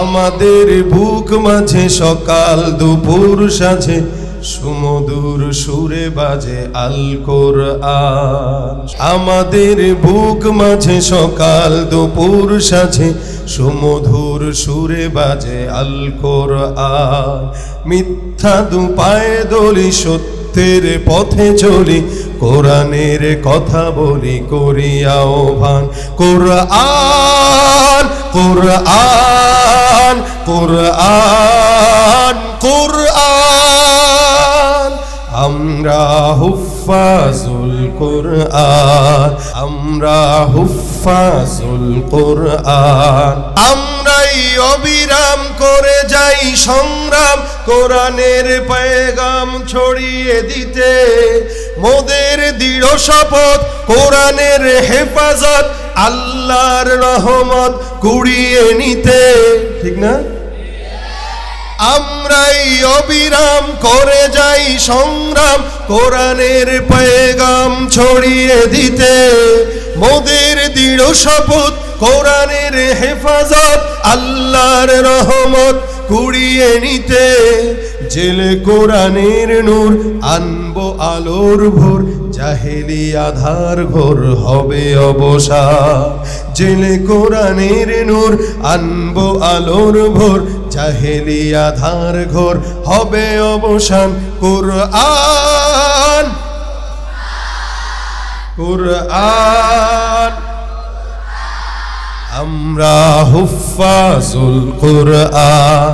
আমাদের বুক মাঝে, সকাল দুপুর সাঝে, সুমধুর সুরে বাজে আল আমাদের বুক মাঝে, সকাল দুপুর সাঝে, সুমধুর সুরে বাজে আল কোরআন। মিথ্যা দু পায়ে দলি, সত্যের পথে চলি, কোরআনের কথা বলি করিয়াও ভান কোরআন কোরআন। কোরআন কোরআন কোরআন। আমরা হুফাজুল কোরআন, আমরা হুফাজুল কোরআন। আমরাই অবিরাম করে যাই সংগ্রাম, কোরআনের পেগাম ছড়িয়ে দিতে। মোদের দৃঢ় শপথ, কোরআনের হেফাজত, আল্লাহর রহমত কুড়িয়ে নিতে। না? আমরাই অবিরাম করে যাই সংগ্রাম, কোরআনের পেগাম ছড়িয়ে দিতে। মোদের দৃঢ় শপথ, কোরআনের হেফাজত, আল্লাহর রহমত কুড়িয়ে নিতে। জেলে কোরআনের নূর, আনব আলোর ভোর। জাহেলি আধার ঘোর হবে অবসা জেলে কোরআনের নূর, আনব আলোর ভোর। জাহেলি আধার ঘোর হবে অবসান। কোরআন! কোরআন! আমরা হুফাজুল কোরআন,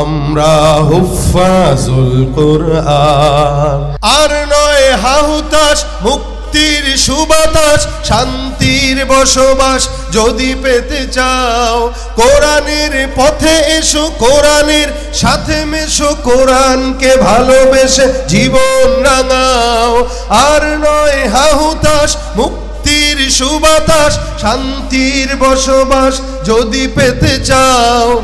আমরা হুফাজুল কোরআন। আর নয় হাহুতাস মুক্তির সুবাতাস শান্তির বসবাস যদি পেতে চাও, কোরআনের পথে এসো, কোরআনের সাথে মেশো, কোরআনকে ভালোবেসে জীবন রাঙাও। আর নয় হাহুতাস মুক্তির সুবাতাস শান্তির বসবাস যদি পেতে চাও।